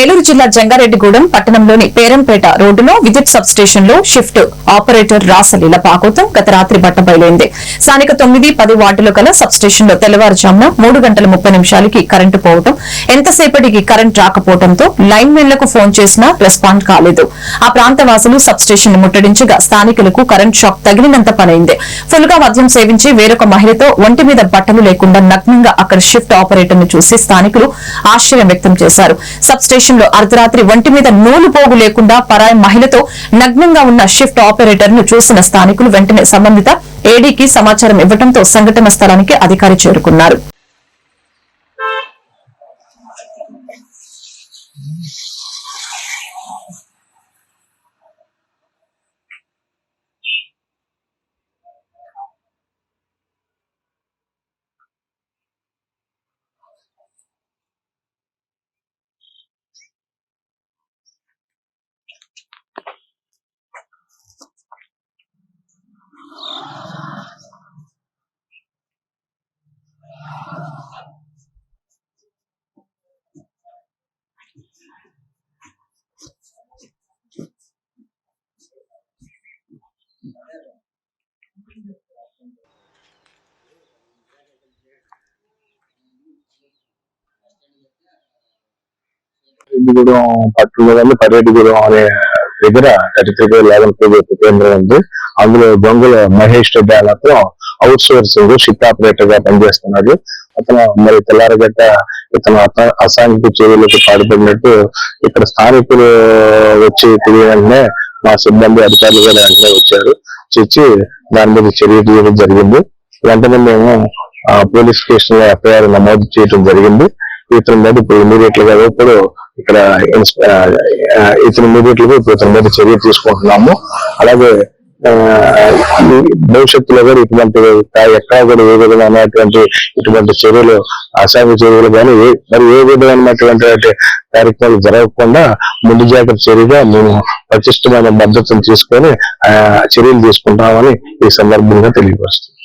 ఏలూరు జిల్లా జంగారెడ్డిగూడెం పట్టణంలోని పేరంపేట రోడ్డులో విద్యుత్ సబ్ స్టేషన్లో షిఫ్ట్ ఆపరేటర్ రాసలీల పాకోతం గత రాత్రి బట్టబయలైంది స్థానిక తొమ్మిది పది వార్డులు గల సబ్ స్టేషన్లో తెల్లవారుజామున మూడు గంటల ముప్పై నిమిషాలకి కరెంటు పోవడం ఎంతసేపటికి కరెంట్ రాకపోవడంతో లైన్ మెన్లకు ఫోన్ చేసినా రెస్పాండ్ కాలేదు. ఆ ప్రాంత వాసులు సబ్ స్టేషన్ ముట్టడించగా స్థానికులకు కరెంట్ షాక్ తగిలినంత పనైంది. ఫుల్గా మద్యం సేవించి వేరొక మహిళతో ఒంటి మీద బట్టలు లేకుండా నగ్నంగా అక్కడ షిఫ్ట్ ఆపరేటర్ను చూసి స్థానికులు ఆశ్చర్యం వ్యక్తం చేశారు. సబ్ స్టేషన్ అర్ధరాత్రి ఒంటి మీద నూలు పోగు లేకుండా పరాయి మహిళతో నగ్నంగా ఉన్న షిఫ్ట్ ఆపరేటర్ను చూసిన స్థానికులు వెంటనే సంబంధిత ఏడీకి సమాచారం ఇవ్వడంతో సంఘటన స్థలానికి అధికారి చేరుకున్నారు. రెడ్డిగూడెం పట్టణంలో కానీ అనే దగ్గర థర్టీ త్రీ లెవెన్ కేజీ కేంద్రం ఉంది. అందులో గంగుల మహేష్ రెడ్డి అనే అతను అవుట్ సోర్సింగ్ షిప్ ఆపరేటర్గా పనిచేస్తున్నాడు. అతను మరి తెల్లారగట్ట ఇతను అసాంఘిక చర్యలకు పాల్పడినట్టు ఇక్కడ స్థానికులు వచ్చి తెలియగానే మా సిబ్బంది అధికారులు కూడా వెంటనే వచ్చారు. వచ్చి దాని మీద చర్య తీయడం జరిగింది. వెంటనే మేము పోలీస్ స్టేషన్లో ఎఫ్ఐఆర్ నమోదు చేయడం జరిగింది. ఇతని మీద ఇప్పుడు ఇమీడియట్గా ఇప్పుడు ఇక్కడ ఇతని ఇమీడియట్గా ఇప్పుడు ఇతని మీద చర్య తీసుకుంటున్నాము. అలాగే భవిష్యత్తులో కూడా ఇటువంటి ఎక్కడ కూడా ఏ విధమైనటువంటి ఇటువంటి చర్యలు అసాంఘిక చర్యలు కానీ మరి ఏ విధమైనటువంటి కార్యక్రమాలు జరగకుండా ముందు జాగ్రత్త చర్యగా మేము పటిష్టమైన భద్రతను తీసుకొని ఆ, చర్యలు తీసుకుంటామని ఈ సందర్భంగా తెలియపరుస్తుంది